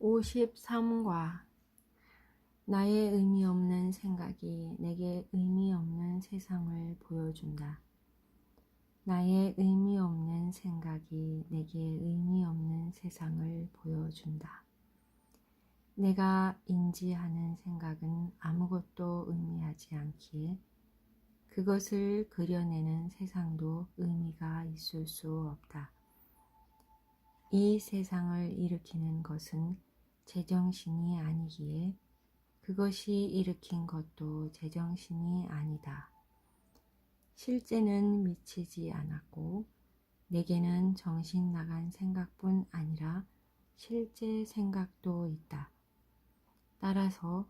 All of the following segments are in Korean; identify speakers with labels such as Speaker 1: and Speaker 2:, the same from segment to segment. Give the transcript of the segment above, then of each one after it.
Speaker 1: 53과 나의 의미 없는 생각이 내게 의미 없는 세상을 보여준다. 나의 의미 없는 생각이 내게 의미 없는 세상을 보여준다. 내가 인지하는 생각은 아무것도 의미하지 않기에 그것을 그려내는 세상도 의미가 있을 수 없다. 이 세상을 일으키는 것은 제정신이 아니기에 그것이 일으킨 것도 제정신이 아니다. 실제는 미치지 않았고 내게는 정신 나간 생각뿐 아니라 실제 생각도 있다. 따라서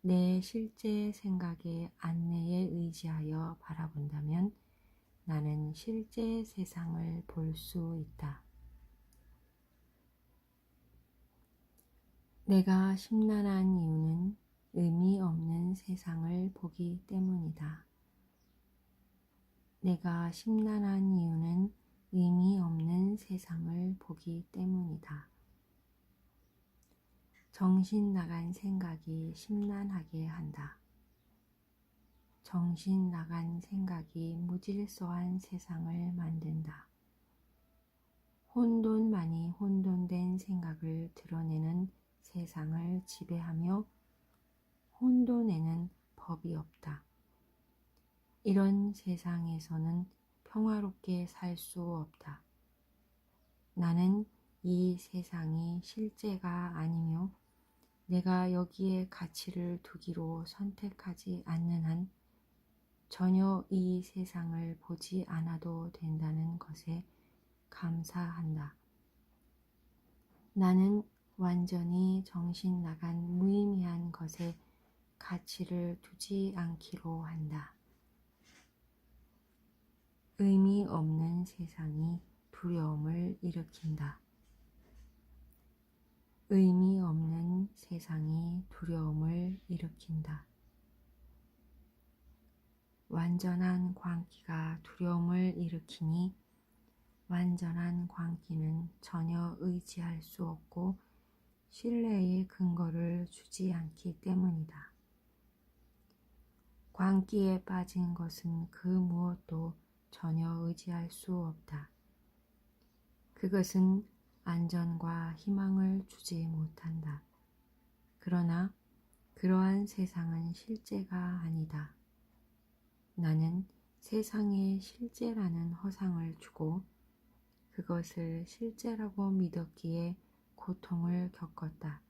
Speaker 1: 내 실제 생각의 안내에 의지하여 바라본다면 나는 실제 세상을 볼 수 있다. 내가 심란한 이유는 의미 없는 세상을 보기 때문이다. 내가 심란한 이유는 의미 없는 세상을 보기 때문이다. 정신 나간 생각이 심란하게 한다. 정신 나간 생각이 무질서한 세상을 만든다. 혼돈만이 혼돈된 생각을 드러내는 세상을 지배하며 혼돈에는 법이 없다. 이런 세상에서는 평화롭게 살 수 없다. 나는 이 세상이 실제가 아니며 내가 여기에 가치를 두기로 선택하지 않는 한 전혀 이 세상을 보지 않아도 된다는 것에 감사한다. 나는 완전히 정신 나간 무의미한 것에 가치를 두지 않기로 한다. 의미 없는 세상이 두려움을 일으킨다. 의미 없는 세상이 두려움을 일으킨다. 완전한 광기가 두려움을 일으키니 완전한 광기는 전혀 의지할 수 없고 신뢰의 근거를 주지 않기 때문이다. 광기에 빠진 것은 그 무엇도 전혀 의지할 수 없다. 그것은 안전과 희망을 주지 못한다. 그러나 그러한 세상은 실제가 아니다. 나는 세상에 실제라는 허상을 주고 그것을 실제라고 믿었기에 고통을 겪었다.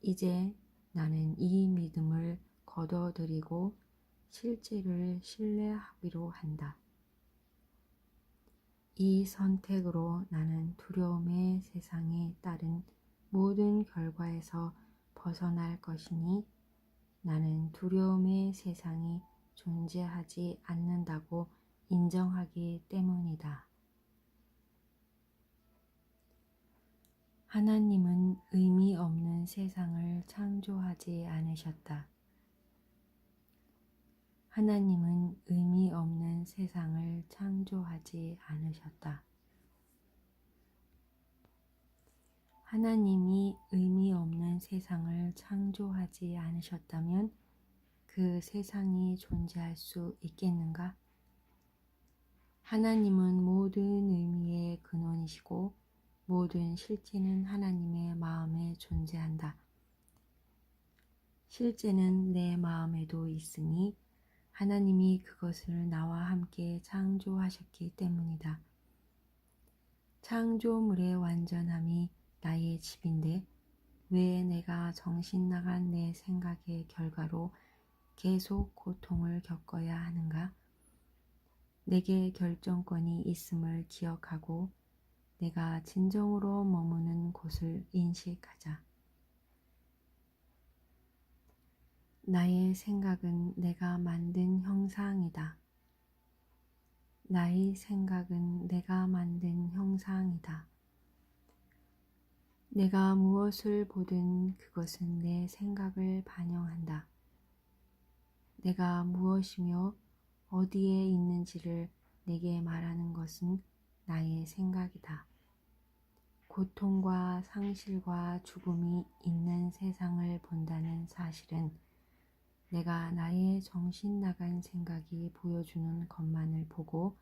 Speaker 1: 이제 나는 이 믿음을 거둬들이고 실제를 신뢰하기로 한다. 이 선택으로 나는 두려움의 세상에 따른 모든 결과에서 벗어날 것이니 나는 두려움의 세상이 존재하지 않는다고 인정하기 때문이다. 하나님은 의미 없는 세상을 창조하지 않으셨다. 하나님은 의미 없는 세상을 창조하지 않으셨다. 하나님이 의미 없는 세상을 창조하지 않으셨다면 그 세상이 존재할 수 있겠는가? 하나님은 모든 의미의 근원이시고 모든 실제는 하나님의 마음에 존재한다. 실제는 내 마음에도 있으니 하나님이 그것을 나와 함께 창조하셨기 때문이다. 창조물의 완전함이 나의 집인데 왜 내가 정신 나간 내 생각의 결과로 계속 고통을 겪어야 하는가? 내게 결정권이 있음을 기억하고 내가 진정으로 머무는 곳을 인식하자. 나의 생각은 내가 만든 형상이다. 나의 생각은 내가 만든 형상이다. 내가 무엇을 보든 그것은 내 생각을 반영한다. 내가 무엇이며 어디에 있는지를 내게 말하는 것은 나의 생각이다. 고통과 상실과 죽음이 있는 세상을 본다는 사실은 내가 나의 정신 나간 생각이 보여주는 것만을 보고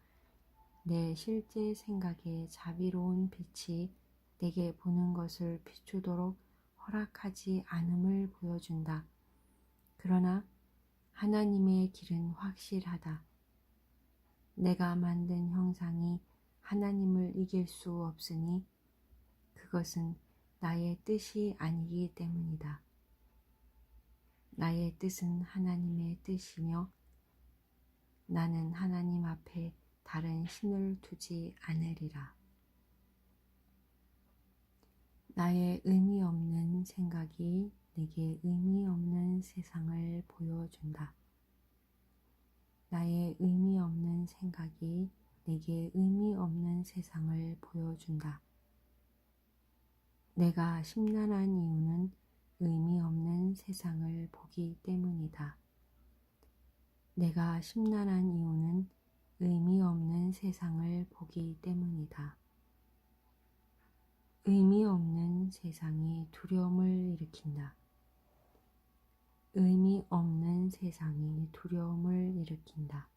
Speaker 1: 내 실제 생각의 자비로운 빛이 내게 보는 것을 비추도록 허락하지 않음을 보여준다. 그러나 하나님의 길은 확실하다. 내가 만든 형상이 하나님을 이길 수 없으니 그것은 나의 뜻이 아니기 때문이다. 나의 뜻은 하나님의 뜻이며 나는 하나님 앞에 다른 신을 두지 않으리라. 나의 의미 없는 생각이 내게 의미 없는 세상을 보여준다. 나의 의미 없는 생각이 내게 의미 없는 세상을 보여준다. 내가 심란한 이유는 의미 없는 세상을 보기 때문이다. 내가 심란한 이유는 의미 없는 세상을 보기 때문이다. 의미 없는 세상이 두려움을 일으킨다. 의미 없는 세상이 두려움을 일으킨다.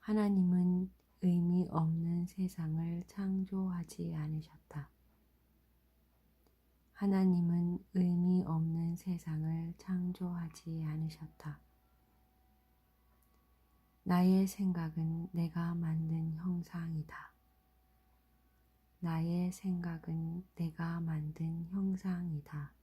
Speaker 1: 하나님은 의미 없는 세상을 창조하지 않으셨다. 하나님은 의미 없는 세상을 창조하지 않으셨다. 나의 생각은 내가 만든 형상이다. 나의 생각은 내가 만든 형상이다.